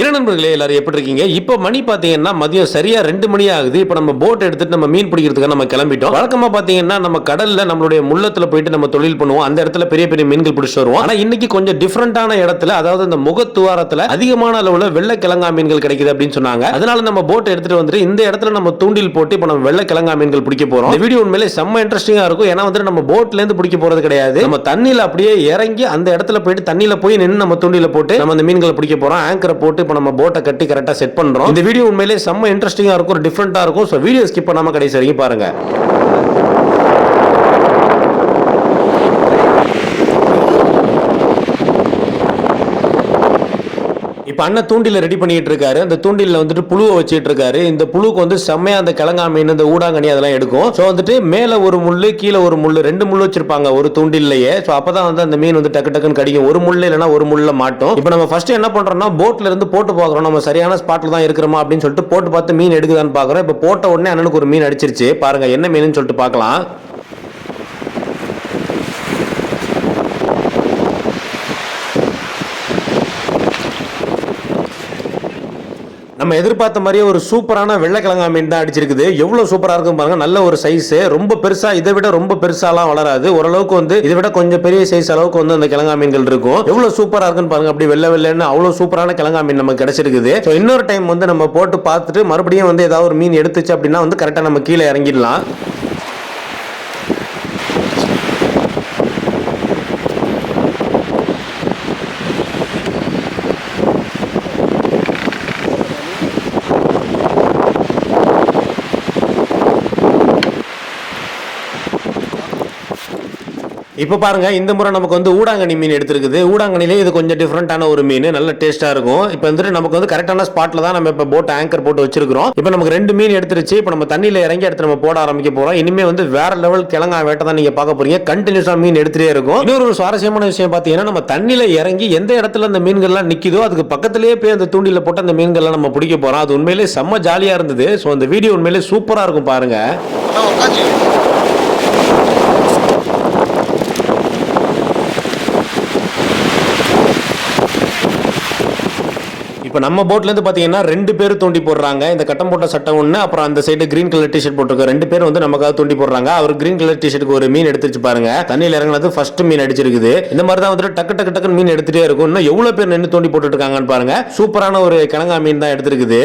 இரு நண்பர்களே எல்லாரும் எப்படி இருக்கீங்க? இப்போ மணி பார்த்தீங்கன்னா மதியம் சரியா ரெண்டு மணி ஆகுது. இப்போ நம்ம போட் எடுத்துட்டு நம்ம மீன் பிடிக்கிறதுக்கு நம்ம கிளம்பிட்டோம். வழக்கமா பாத்தீங்கன்னா நம்ம கடல்ல நம்மளுடைய முள்ளத்துல போயிட்டு நம்ம தொழில் பண்ணுவோம். அந்த இடத்துல பெரிய பெரிய மீன்கள் பிடிச்சிட்டு வருவோம். ஆனா இன்னைக்கு கொஞ்சம் டிஃபரெண்டான இடத்துல அதாவது இந்த முகத்துவாரத்துல அதிகமான அளவுல வெள்ளை கிழங்கா மீன்கள் கிடைக்குது அப்படின்னு சொன்னாங்க. அதனால நம்ம போட் எடுத்துட்டு வந்துட்டு இந்த இடத்துல நம்ம தூண்டில் போட்டு இப்போ நம்ம வெள்ளை கிழங்கா மீன்கள் பிடிக்க போறோம். இந்த வீடியோ உண்மையிலே செம்ம இன்ட்ரெஸ்டிங்கா இருக்கும். ஏன்னா வந்துட்டு நம்ம போட்ல இருந்து பிடிக்க போறது கிடையாது. நம்ம தண்ணியில அப்படியே இறங்கி அந்த இடத்துல போயிட்டு தண்ணியில போய் நின்று நம்ம தூண்டில போட்டு நம்ம அந்த மீன்களை பிடிக்க போறோம். ஆங்கரை போட்டு இப்போ நம்ம போட்டை கட்டி கரெக்டா செட் பண்றோம். இந்த வீடியோ உண்மையிலே செம்ம இன்ட்ரெஸ்டிங்கா இருக்கும் டிஃப்ரெண்டா இருக்கும். ஸோ வீடியோ ஸ்கிப் பண்ணாமல் கடைசி வரைக்கும் பாருங்க. இப்போ அண்ணன் தூண்டில ரெடி பண்ணிட்டு இருக்காரு அந்த தூண்டில வந்துட்டு புழுவை வச்சுட்டு இருக்காரு இந்த புழுக்கு வந்து செம்மையா அந்த கிழங்கா மீன் இந்த ஊடாங்கனி அதெல்லாம் எடுக்கும். ஸோ வந்துட்டு மேல ஒரு முள்ளு கீழே ஒரு முள்ளு ரெண்டு முள்ளு வச்சிருப்பாங்க ஒரு தூண்டிலேயே ஸோ அப்பதான் வந்து அந்த மீன் வந்து டக்கு டக்குன்னு கடிக்கும். ஒரு முள்ளு இல்லைன்னா ஒரு முள்ள மாட்டோம். இப்போ நம்ம ஃபர்ஸ்ட் என்ன பண்றோம்னா போட்ல இருந்து போட்டு பார்க்குறோம். நம்ம சரியான ஸ்பாட்ல தான் இருக்கிறோமா அப்படின்னு சொல்லிட்டு போட்டு பார்த்து மீன் எடுக்குதான்னு பார்க்குறோம். இப்போ போட்ட உடனே அண்ணனுக்கு ஒரு மீன் அடிச்சிருச்சு. பாருங்க என்ன மீன் சொல்லிட்டு பார்க்கலாம். நம்ம எதிர்பார்த்த மாதிரியே ஒரு சூப்பரான வெள்ளைக்கிழங்கா மீன் தான் அடிச்சிருக்குது. எவ்வளவு சூப்பரா இருக்கும் பாருங்க. நல்ல ஒரு சைஸ் ரொம்ப பெருசா இதை விட ரொம்ப பெருசாலாம் வளராது. ஓரளவுக்கு வந்து இதை விட கொஞ்சம் பெரிய சைஸ் அளவுக்கு வந்து அந்த கிழங்கா மீன்கள் இருக்கும். எவ்வளவு சூப்பரா இருக்குன்னு பாருங்க. அப்படி வெள்ளை வெள்ளைன்னு அவ்வளவு சூப்பரான கிழங்கா மீன் நமக்கு கிடைச்சிருக்குது. ஸோ இன்னொரு டைம் வந்து நம்ம போட்டு பார்த்துட்டு மறுபடியும் வந்து ஏதாவது ஒரு மீன் எடுத்துச்சு அப்படின்னா வந்து கரெக்டா நம்ம கீழே இறங்கிடலாம். இப்போ பாருங்கள் இந்த முறை நமக்கு வந்து ஊடாங்கனி மீன் எடுத்திருக்குது. ஊடாங்கனிலே இது கொஞ்சம் டிஃப்ரெண்ட்டான ஒரு மீன் நல்ல டேஸ்ட்டாக இருக்கும். இப்போ வந்துட்டு நமக்கு வந்து கரெக்டான ஸ்பாட்டில் தான் நம்ம இப்போ போட்டு ஆங்கர் போட்டு வச்சிருக்கிறோம். இப்போ நமக்கு ரெண்டு மீன் எடுத்துருச்சு. இப்போ நம்ம தண்ணியில் இறங்கி எடுத்து நம்ம போட ஆரம்பிக்க போகிறோம் இனிமே வந்து வேற லெவல் கிழங்கா வேட்டை தான் நீங்கள் பார்க்க போறீங்க. கண்டினியூஸாக மீன் எடுத்துகிட்டே இருக்கும். இன்னொரு ஒரு சுவாரஸ்யமான விஷயம் பார்த்தீங்கன்னா நம்ம தண்ணியில் இறங்கி எந்த இடத்துல அந்த மீன்கள்லாம் நிற்கிதோ அதுக்கு பக்கத்துலேயே போய் அந்த தூண்டியில் போட்டு அந்த மீன்கள்லாம் நம்ம பிடிக்க போகிறோம் அது உண்மையிலேயே செம்ம ஜாலியாக இருந்தது. ஸோ அந்த வீடியோ உண்மையிலேயே சூப்பராக இருக்கும் பாருங்கள் இப்போ நம்ம போட்லேருந்து பார்த்தீங்கன்னா ரெண்டு பேர் தோண்டி போடுறாங்க. இந்த கட்டம் போட்ட சட்டம் ஒன்று அப்புறம் அந்த சைடு கிரீன் கலர் டிஷர்ட் போட்டிருக்க ரெண்டு பேர் வந்து நமக்காக தோண்டி போடுறாங்க. அவர் கிரீன் கலர் டிஷர்ட்டுக்கு ஒரு மீன் எடுத்துச்சு பாருங்க. தண்ணியில் இறங்குனது ஃபர்ஸ்ட் மீன் அடிச்சிருக்குது. இந்த மாதிரி தான் வந்துட்டு டக்கு டக்கு டக்குன்னு மீன் எடுத்துகிட்டே இருக்கும். இன்னும் எவ்வளோ பேர் நின்று தோண்டி போட்டுட்டு இருக்காங்கன்னு பாருங்க. சூப்பரான ஒரு கிழங்கா மீன் தான் எடுத்திருக்குது.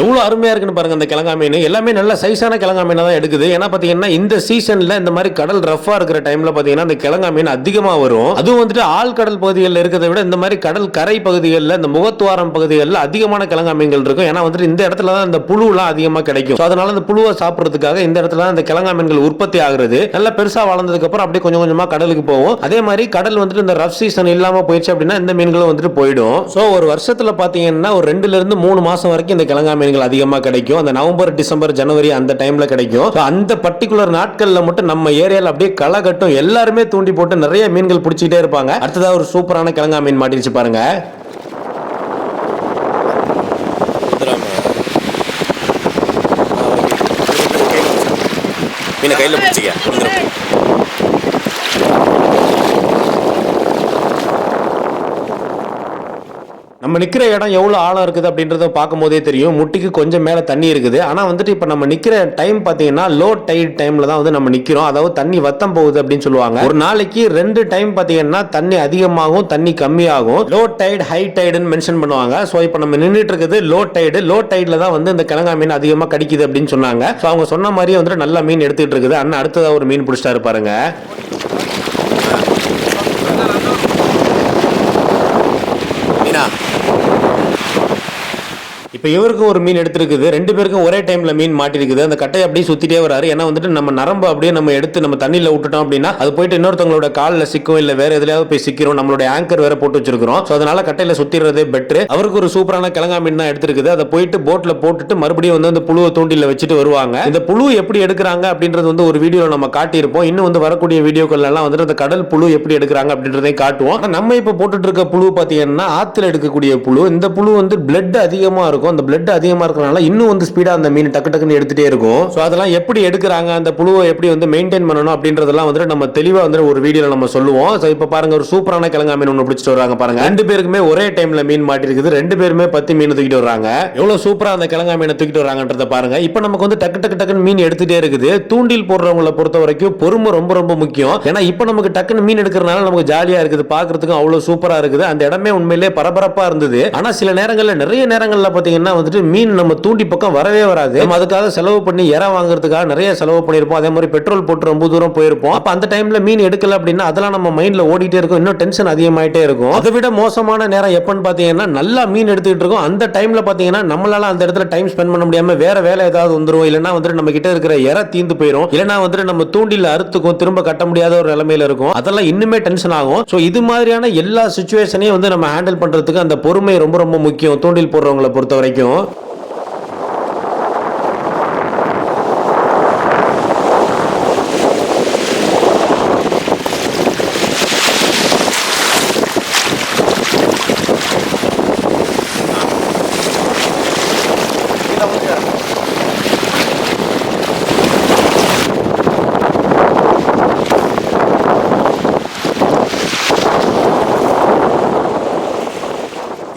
எவ்வளோ அருமையாக இருக்குன்னு பாருங்கள் அந்த கிழங்கா மீன். எல்லாமே நல்ல சைஸான கிழங்கா மீனை தான் எடுக்குது. ஏன்னா பார்த்தீங்கன்னா இந்த சீசனில் இந்த மாதிரி கடல் ரஃபாக இருக்கிற டைமில் பார்த்தீங்கன்னா அந்த கிழங்கா மீன் அதிகமாக வரும். அதுவும் வந்துட்டு ஆழ்கடல் பகுதிகளில் இருக்கிறத விட இந்த மாதிரி கடல் கரை பகுதிகளில் இந்த முகத்துவாரம் பகுதிகளில் அதிகமான கிழங்கா மீன்கள் இருக்கும். ஏன்னா வந்துட்டு இந்த இடத்துல தான் இந்த புழுலாம் அதிகமாக கிடைக்கும். ஸோ அதனால அந்த புழுவை சாப்பிட்றதுக்காக இந்த இடத்துல தான் இந்த கிழங்கா மீன்கள் உற்பத்தி ஆகுறது. நல்லா பெருசாக வளர்ந்ததுக்கப்புறம் அப்படியே கொஞ்சம் கொஞ்சமாக கடலுக்கு போகும். அதே மாதிரி கடல் வந்துட்டு இந்த ரஃப் சீசன் இல்லாமல் போயிடுச்சு அப்படின்னா இந்த மீன்களும் வந்துட்டு போயிடும். ஸோ ஒரு வருஷத்தில் பார்த்தீங்கன்னா ஒரு ரெண்டுலேருந்து மூணு மாதம் வரைக்கும் இந்த கிழங்கா மீன்கள் அதிகமாக கிடைக்கும் அந்த நவம்பர் டிசம்பர் ஜனவரி அந்த டைம்ல கிடைக்கும் அந்த பர்டிகுலர் நாட்கள்ல மட்டும் நம்ம ஏரியால அப்படியே களை கட்டும் எல்லாருமே தூண்டி போட்டு நிறைய மீன்கள் பிடிச்சிட்டே இருப்பாங்க அடுத்ததா ஒரு சூப்பரான கிழங்கா மீன் மாட்டிருச்சு பாருங்க மீனை கையில் பிடிச்சிக்க நம்ம நிற்கிற இடம் எவ்வளோ ஆழம் இருக்குது அப்படின்றத பார்க்கும்போதே தெரியும். முட்டிக்கு கொஞ்சம் மேலே தண்ணி இருக்குது. ஆனால் வந்துட்டு இப்போ நம்ம நிற்கிற டைம் பார்த்தீங்கன்னா லோ டைட் டைமில் தான் வந்து நம்ம நிற்கிறோம் அதாவது தண்ணி வத்தம் போகுது அப்படின்னு சொல்லுவாங்க. ஒரு நாளைக்கு ரெண்டு டைம் பார்த்தீங்கன்னா தண்ணி அதிகமாகும் தண்ணி கம்மியாகும். லோ டைட் ஹை டைடுன்னு மென்ஷன் பண்ணுவாங்க. ஸோ இப்போ நம்ம நின்றுட்டு இருக்குது லோ டைடு லோ டைடில் தான் வந்து இந்த கிழங்கா மீன் அதிகமாக கடிக்குது அப்படின்னு சொன்னாங்க. ஸோ அவங்க சொன்ன மாதிரியே வந்துட்டு நல்ல மீன் எடுத்துகிட்டு இருக்குது. அண்ணன் அடுத்ததாக ஒரு மீன் பிடிச்சிட்டா இருப்பாருங்க மீனா இப்போ இவருக்கும் ஒரு மீன் எடுத்திருக்குது. ரெண்டு பேருக்கும் ஒரே டைம்ல மீன் மாட்டிருக்குது. அந்த கட்டையை அப்படியே சுத்திட்டே வராரு. ஏன்னா வந்துட்டு நம்ம நரம்பு அப்படியே நம்ம எடுத்து நம்ம தண்ணியில விட்டுட்டோம் அப்படின்னா அது போயிட்டு இன்னொருத்தவங்களோட காலில் சிக்கும் இல்ல வேற எதுலயாவது போய் சிக்கிறோம். நம்மளோட ஆங்கர் வேற போட்டு வச்சிருக்கிறோம். ஸோ அதனால கட்டையில சுத்திடுறதே பெட்ரு அவருக்கு ஒரு சூப்பரான கிழங்கா மீன் தான் எடுத்திருக்குது. அதை போயிட்டு போட்ல போட்டுட்டு மறுபடியும் வந்து அந்த புழுவை தூண்டில வச்சுட்டு வருவாங்க. இந்த புழு எப்படி எடுக்கிறாங்க அப்படின்றது வந்து ஒரு வீடியோ நம்ம காட்டியிருப்போம். இன்னும் வந்து வரக்கூடிய வீடியோக்கள் எல்லாம் வந்துட்டு அந்த கடல் புழு எப்படி எடுக்கிறாங்க அப்படின்றதையும் காட்டுவோம். நம்ம இப்போ போட்டுட்டு இருக்க புழு பார்த்தீங்கன்னா ஆத்துல எடுக்கக்கூடிய புழு. இந்த புழு வந்து பிளட் அதிகமா இருக்கும். அந்த பிளட் அதிகமா இருக்கிறனால இன்னும் வந்து ஸ்பீடா அந்த மீன் டக்கு டக்குன்னு எடுத்துட்டே இருக்கும். ஸோ அதெல்லாம் எப்படி எடுக்கிறாங்க? அந்த புழுவை எப்படி வந்து மெயின்டைன் பண்ணணும்? அப்படின்றதெல்லாம் வந்துட்டு நம்ம தெளிவா வந்து ஒரு வீடியோல நம்ம சொல்லுவோம். ஸோ இப்போ பாருங்க ஒரு சூப்பரான கிழங்கா மீன் ஒன்று பிடிச்சிட்டு வராங்க பாருங்க. ரெண்டு பேருக்குமே ஒரே டைம்ல மீன் மாட்டிருக்குது. ரெண்டு பேருமே பத்து மீன் தூக்கிட்டு வராங்க எவ்வளவு சூப்பரா அந்த கிழங்கா மீனை தூக்கிட்டு வராங்கன்றத பாருங்க. இப்போ நமக்கு வந்து டக்கு டக்கு டக்குன்னு மீன் எடுத்துட்டே இருக்குது. தூண்டில் போடுறவங்களை பொறுத்த வரைக்கும் பொறுமை ரொம்ப ரொம்ப முக்கியம். ஏன்னா இப்போ நமக்கு டக்குன்னு மீன் எடுக்கிறனால நமக்கு ஜாலியா இருக்குது. பாக்குறதுக்கும் அவ்வளவு சூப்பரா இருக்குது. அந்த இடமே உண்மையிலே பரபரப்பா இருந்தது. ஆனா சில நேரங்களில் நிறைய நேரங்களில் பார்த்தீங்கன்னா பார்த்தீங்கன்னா வந்துட்டு மீன் நம்ம தூண்டி பக்கம் வரவே வராது. நம்ம அதுக்காக செலவு பண்ணி இற வாங்குறதுக்காக நிறைய செலவு பண்ணியிருப்போம். அதே மாதிரி பெட்ரோல் போட்டு ரொம்ப தூரம் போயிருப்போம். அப்போ அந்த டைம்ல மீன் எடுக்கல அப்படின்னா அதெல்லாம் நம்ம மைண்ட்ல ஓடிட்டே இருக்கும். இன்னும் டென்ஷன் அதிகமாயிட்டே இருக்கும். அதை விட மோசமான நேரம் எப்பன்னு பார்த்தீங்கன்னா நல்லா மீன் எடுத்துக்கிட்டு இருக்கோம். அந்த டைம்ல பார்த்தீங்கன்னா நம்மளால அந்த இடத்துல டைம் ஸ்பெண்ட் பண்ண முடியாம வேற வேலை ஏதாவது வந்துடும் இல்லைன்னா வந்துட்டு நம்ம கிட்ட இருக்கிற இற தீந்து போயிடும் இல்லைன்னா வந்துட்டு நம்ம தூண்டில அறுத்துக்கும் திரும்ப கட்ட முடியாத ஒரு நிலைமையில இருக்கும். அதெல்லாம் இன்னுமே டென்ஷன் ஆகும். ஸோ இது மாதிரியான எல்லா சுச்சுவேஷனையும் வந்து நம்ம ஹேண்டில் பண்றதுக்கு அந்த பொறுமை ரொம்ப ரொம்ப முக்கியம். தூண்டில் போடுறவங்களை பொறுத்த வரைக்கும் રહેજો હો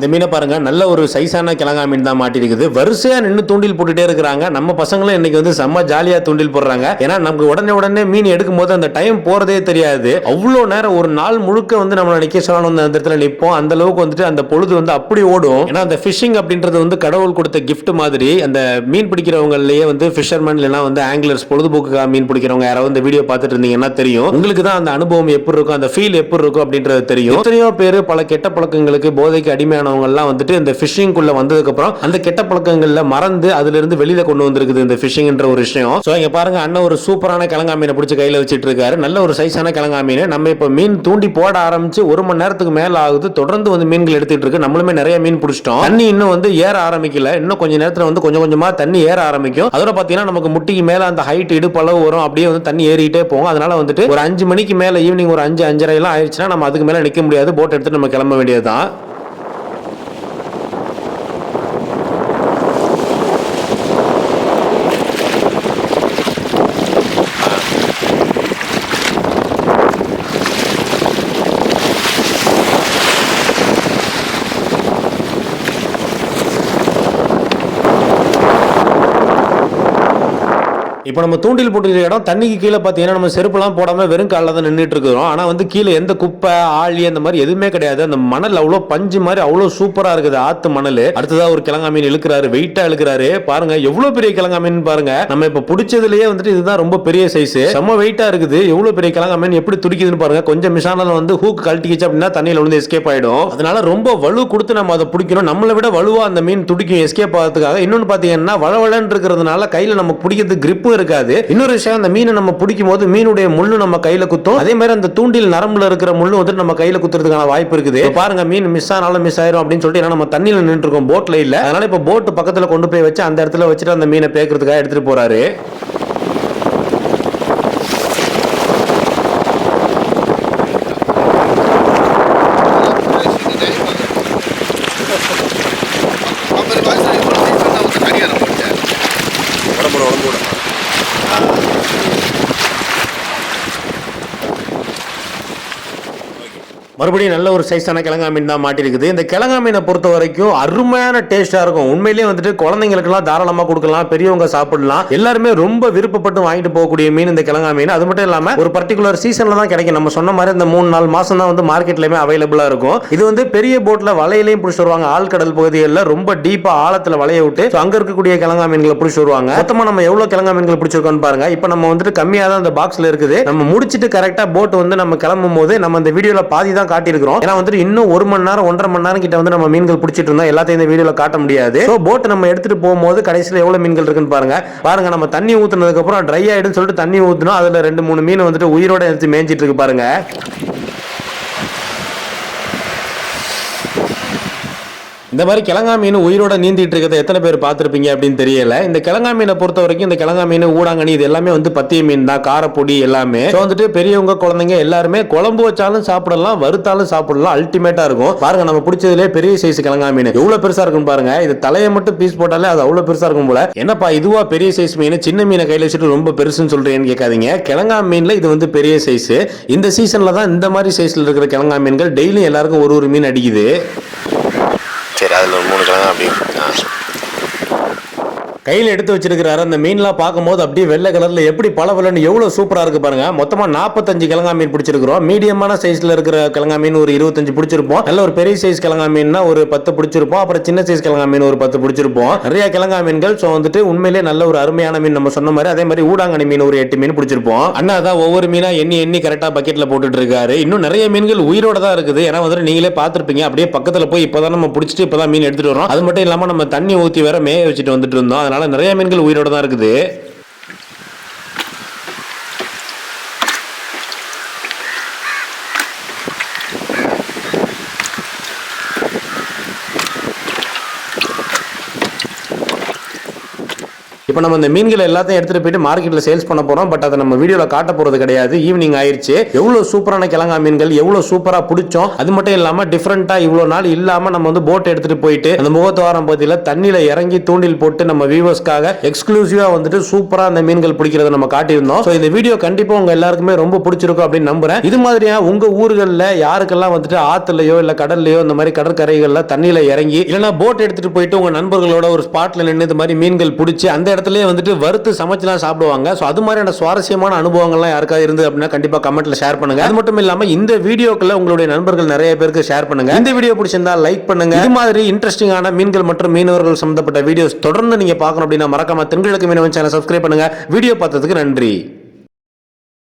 இந்த மீனை பாருங்க நல்ல ஒரு சைஸான கிழங்கா மீன் தான் மாட்டிருக்குது. வரிசையா நின்று தூண்டில் போட்டுட்டே இருக்கிறாங்க. நம்ம பசங்களும் இன்னைக்கு வந்து செம்ம ஜாலியா தூண்டில் போடுறாங்க. ஏன்னா நமக்கு உடனே உடனே மீன் எடுக்கும் போது அந்த டைம் போறதே தெரியாது. அவ்வளோ நேரம் ஒரு நாள் முழுக்க வந்து நம்ம நிக்க சொல்லணும் அந்த இடத்துல நிற்போம் அந்த அளவுக்கு வந்துட்டு அந்த பொழுது வந்து அப்படி ஓடும். ஏன்னா அந்த ஃபிஷிங் அப்படின்றது வந்து கடவுள் கொடுத்த கிஃப்ட் மாதிரி. அந்த மீன் பிடிக்கிறவங்கலயே வந்து ஃபிஷர்மேன் இல்லைன்னா வந்து ஆங்கிலர்ஸ் பொழுதுபோக்குக்காக மீன் பிடிக்கிறவங்க யாராவது இந்த வீடியோ பார்த்துட்டு இருந்தீங்கன்னா தெரியும். உங்களுக்கு தான் அந்த அனுபவம் எப்படி இருக்கும் அந்த ஃபீல் எப்படி இருக்கும் அப்படின்றது தெரியும். எத்தனையோ பேர் பல கெட்ட பழக்கங்களுக்கு போதைக்கு அடிமையான எல்லாம் வந்துட்டு இந்த ஃபிஷிங்குள்ள வந்ததுக்கப்புறம் அந்த கெட்ட பழக்கங்களில் மறந்து அதுல இருந்து கொண்டு வந்திருக்குது இந்த ஃபிஷிங்ன்ற ஒரு விஷயம். ஸோ இங்கே பாருங்க அண்ணன் ஒரு சூப்பரான கிழங்கா மீனை பிடிச்சி கையில் வச்சுட்டு இருக்காரு நல்ல ஒரு சைஸான கிழங்கா மீன் நம்ம இப்போ மீன் தூண்டி போட ஆரம்பிச்சு ஒரு மணி நேரத்துக்கு மேல ஆகுது. தொடர்ந்து வந்து மீன்கள் எடுத்துட்டு இருக்கு. நம்மளுமே நிறைய மீன் பிடிச்சிட்டோம். தண்ணி இன்னும் வந்து ஏற ஆரம்பிக்கல. இன்னும் கொஞ்ச நேரத்தில் வந்து கொஞ்சம் கொஞ்சமாக தண்ணி ஏற ஆரம்பிக்கும். அதோட பார்த்தீங்கன்னா நமக்கு முட்டிக்கு மேல அந்த ஹைட் இடுப்பளவு வரும். அப்படியே வந்து தண்ணி ஏறிட்டே போகும். அதனால வந்துட்டு ஒரு அஞ்சு மணிக்கு மேல ஈவினிங் ஒரு அஞ்சு அஞ்சரை எல்லாம் ஆயிடுச்சுன்னா நம்ம அதுக்கு மேல நிற்க முடியாது. போட் எடுத்து நம்ம கிளம்ப வேண்டியதுதான். இப்போ நம்ம தூண்டில் போட்டுக்கிற இடம் தண்ணிக்கு கீழே பார்த்தீங்கன்னா நம்ம செருப்புலாம் போடாமல் வெறும் காலில் தான் நின்றுட்டு இருக்கிறோம். ஆனால் வந்து கீழே எந்த குப்பை ஆழி அந்த மாதிரி எதுவுமே கிடையாது. அந்த மணல் அவ்வளோ பஞ்சு மாதிரி அவ்வளோ சூப்பராக இருக்குது. ஆத்து மணல். அடுத்ததாக ஒரு கிழங்கா மீன் இழுக்கிறாரு வெயிட்டா இழுக்கிறாரு. பாருங்க எவ்வளோ பெரிய கிழங்கா மீன் பாருங்க. நம்ம இப்போ பிடிச்சதுலயே வந்துட்டு இதுதான் ரொம்ப பெரிய சைஸ் செம்ம வெயிட்டா இருக்குது. எவ்வளோ பெரிய கிழங்கா மீன் எப்படி துடிக்குதுன்னு பாருங்க. கொஞ்சம் மிஷானல் வந்து ஹூக் கழட்டிக்கிச்சு அப்படின்னா தண்ணியில் வந்து எஸ்கேப் ஆயிடும். அதனால ரொம்ப வலு கொடுத்து நம்ம அதை பிடிக்கணும். நம்மளை விட வலுவா அந்த மீன் துடிக்கும் எஸ்கேப் ஆகிறதுக்காக. இன்னொன்று பார்த்தீங்கன்னா வளவளன்னு இருக்கிறதுனால கையில் நமக்கு பிடிக்கிறது கிரிப்பும் இருக்காது. இன்னொரு விஷயம் அந்த மீனை நம்ம பிடிக்கும் போது மீனுடைய முள்ளு நம்ம கையில குத்தும். அதே மாதிரி அந்த தூண்டில் நரம்புல இருக்கிற முள்ளு வந்துட்டு நம்ம கையில குத்துறதுக்கான வாய்ப்பு இருக்குது. பாருங்க மீன் மிஸ் ஆனாலும் மிஸ் ஆயிரும் அப்படின்னு சொல்லிட்டு ஏன்னா நம்ம தண்ணியில நின்று இருக்கோம் போட்ல இல்ல. அதனால இப்ப போட் பக்கத்துல கொண்டு போய் வச்சு அந்த இடத்துல வச்சுட்டு அந்த மீனை பேக்கிறதுக்காக எடுத்துட்டு போறாரு ஐம்பது பாய்ச்சல் இவ்வளோ சைஸ் வந்து கரியாரம் போட்டேன் உடம்புல உடம்பு விட மறுபடியும் நல்ல ஒரு சைஸான கிழங்கா மீன் தான் மாட்டிருக்குது. இந்த கிழங்கா மீனை பொறுத்த வரைக்கும் அருமையான டேஸ்டா இருக்கும். உண்மையிலேயே வந்துட்டு குழந்தைங்களுக்குலாம் தாராளமா கொடுக்கலாம் பெரியவங்க சாப்பிடலாம். எல்லாருமே ரொம்ப விருப்பப்பட்டு வாங்கிட்டு போகக்கூடிய மீன் இந்த கிழங்கா மீன். அது மட்டும் இல்லாம ஒரு பர்டிகுலர் சீசன்ல தான் கிடைக்கும். நம்ம சொன்ன மாதிரி இந்த மூணு நாலு மாசம் தான் வந்து மார்க்கெட்லயுமே அவைலபிளா இருக்கும். இது வந்து பெரிய போட்ல வலையிலையும் பிடிச்சி வருவாங்க. ஆழ்கடல் பகுதிகளில் ரொம்ப டீப்பா ஆழத்துல வலைய விட்டு அங்கே அங்க இருக்கக்கூடிய கிழங்கா மீன்களை பிடிச்சி வருவாங்க. மொத்தமா நம்ம எவ்வளவு கிழங்கா மீன்கள் பிடிச்சிருக்கோம்னு பாருங்க. இப்போ நம்ம வந்துட்டு கம்மியா தான் அந்த பாக்ஸ்ல இருக்குது. நம்ம முடிச்சிட்டு கரெக்டா போட் வந்து நம்ம கிளம்பும் போது நம்ம இந்த வீடியோல பாதி தான் காட்டியிருக்கிறோம். ஏன்னா வந்துட்டு இன்னும் ஒரு மணி நேரம் ஒன்றரை மணி நேரம் கிட்ட வந்து நம்ம மீன்கள் பிடிச்சிட்டு இருந்தோம். எல்லாத்தையும் இந்த வீடியோல காட்ட முடியாது. ஸோ போட் நம்ம எடுத்துட்டு போகும்போது கடைசியில் எவ்வளோ மீன்கள் இருக்குன்னு பாருங்க. பாருங்க நம்ம தண்ணி ஊற்றுனதுக்கப்புறம் ட்ரை ஆகிடும் சொல்லிட்டு தண்ணி ஊற்றினோம் அதில் ரெண்டு மூணு மீன் வந்துட்டு உயிரோட எடுத்து மேய்ஞ்சிட்டு இருக்கு பாருங்க. இந்த மாதிரி கிழங்கா மீன் உயிரோட நீந்திட்டு இருக்கிறத எத்தனை பேர் பார்த்துருப்பீங்க அப்படின்னு தெரியல. இந்த கிழங்கா மீனை பொறுத்த வரைக்கும் இந்த கிழங்கா மீன் ஊடாங்கனி இது எல்லாமே வந்து பத்திய மீன் தான் காரப்பொடி எல்லாமே. So வந்துட்டு பெரியவங்க குழந்தைங்க எல்லாருமே குழம்பு வச்சாலும் சாப்பிடலாம் வறுத்தாலும் சாப்பிடலாம் அல்டிமேட்டா இருக்கும். பாருங்க நம்ம பிடிச்சதுலேயே பெரிய சைஸ் கிழங்கா மீன் எவ்வளவு பெருசா இருக்கும் பாருங்க. இது தலையை மட்டும் பீஸ் போட்டாலே அது அவ்வளவு பெருசா இருக்கும் போல. என்னப்பா இதுவா பெரிய சைஸ் மீன்? சின்ன மீனை கையில வச்சுட்டு ரொம்ப பெருசுன்னு சொல்றேன்னு கேட்காதீங்க. கிழங்கா மீன்ல இது வந்து பெரிய சைஸ் இந்த சீசன்ல தான் இந்த மாதிரி சைஸ்ல இருக்கிற கிழங்கா மீன்கள் டெய்லியும் எல்லாருக்கும் ஒரு ஒரு மீன் அடிக்குது. சரி அதில் ஒரு மூணு கிழங்கு அப்படி ஆ கையில் எடுத்து வச்சிருக்கிறாரு. அந்த மீன்லாம் பார்க்கும்போது அப்படியே வெள்ளை கலர்ல எப்படி பளபளன்னு எவ்வளோ சூப்பராக இருக்கு பாருங்க. மொத்தமா நாற்பத்தஞ்சு கிழங்கா மீன் பிடிச்சிருக்கிறோம். மீடியமான சைஸ்ல இருக்கிற கிழங்கா மீன் ஒரு இருபத்தஞ்சு பிடிச்சிருப்போம். நல்ல ஒரு பெரிய சைஸ் கிழங்கா மீன்னா ஒரு பத்து பிடிச்சிருப்போம். அப்புறம் சின்ன சைஸ் கிழங்கா மீன் ஒரு பத்து பிடிச்சிருப்போம். நிறைய கிழங்கா மீன்கள் ஸோ வந்துட்டு உண்மையிலேயே நல்ல ஒரு அருமையான மீன் நம்ம சொன்ன மாதிரி. அதே மாதிரி ஊடாங்கனி மீன் ஒரு எட்டு மீன் பிடிச்சிருப்போம். அண்ணா தான் ஒவ்வொரு மீனா எண்ணி எண்ணி கரெக்டாக பக்கெட்ல போட்டுட்டு இருக்காரு இன்னும் நிறைய மீன்கள் உயிரோட தான் இருக்குது. ஏன்னா வந்துட்டு நீங்களே பார்த்துருப்பீங்க. அப்படியே பக்கத்தில் போய் இப்போதான் நம்ம பிடிச்சிட்டு இப்போதான் மீன் எடுத்துட்டு வரோம் அது மட்டும் இல்லாமல் நம்ம தண்ணி ஊற்றி வேற மேய வச்சுட்டு வந்துட்டு இருந்தோம். அதனால நிறைய மீன்கள் உயிரோட தான் இருக்குது. இப்போ நம்ம இந்த மீன்களை எல்லாத்தையும் எடுத்துட்டு போயிட்டு மார்க்கெட்ல சேல்ஸ் பண்ண போறோம். பட் அதை நம்ம வீடியோல காட்ட போறது கிடையாது. ஈவினிங் ஆயிடுச்சு எவ்வளவு சூப்பரான கிழங்கா மீன்கள் எவ்வளவு சூப்பரா பிடிச்சோம். அது மட்டும் இல்லாம டிஃப்ரெண்ட்டாக இவ்வளவு நாள் இல்லாம நம்ம வந்து போட் எடுத்துட்டு போயிட்டு அந்த முகத்துவாரம் பகுதியில் தண்ணியில இறங்கி தூண்டில் போட்டு நம்ம வியூவர்ஸ்க்காக எக்ஸ்க்ளூசிவா வந்துட்டு சூப்பரா அந்த மீன்கள் பிடிக்கிறத நம்ம காட்டியிருந்தோம். ஸோ இந்த வீடியோ கண்டிப்பா உங்க எல்லாருக்குமே ரொம்ப பிடிச்சிருக்கும் அப்படின்னு நம்புறேன். இது மாதிரியா உங்க ஊர்களில் யாருக்கெல்லாம் வந்துட்டு ஆத்துலயோ இல்ல கடல்லையோ இந்த மாதிரி கடற்கரைகள்ல தண்ணியில இறங்கி இல்லைன்னா போட் எடுத்துட்டு போயிட்டு உங்க நண்பர்களோட ஒரு ஸ்பாட்ல நின்று இந்த மாதிரி மீன்கள் பிடிச்சி அந்த இடத்துல இடத்துலயே வந்துட்டு வறுத்து சமைச்சுலாம் சாப்பிடுவாங்க. ஸோ அது மாதிரியான சுவாரஸ்யமான அனுபவங்கள்லாம் யாருக்காவது இருந்து அப்படின்னா கண்டிப்பா கமெண்ட்ல ஷேர் பண்ணுங்க. அது மட்டும் இல்லாம இந்த வீடியோக்குள்ள உங்களுடைய நண்பர்கள் நிறைய பேருக்கு ஷேர் பண்ணுங்க. இந்த வீடியோ பிடிச்சிருந்தா லைக் பண்ணுங்க. இது மாதிரி இன்ட்ரெஸ்டிங்கான மீன்கள் மற்றும் மீனவர்கள் சம்பந்தப்பட்ட வீடியோஸ் தொடர்ந்து நீங்க பார்க்கணும் அப்படின்னா மறக்காம தென்கிழக்கு மீனவன் சேனல் சப்ஸ்கிரைப் பண்ணுங்க. வீடியோ பார்த்ததுக்கு நன்றி.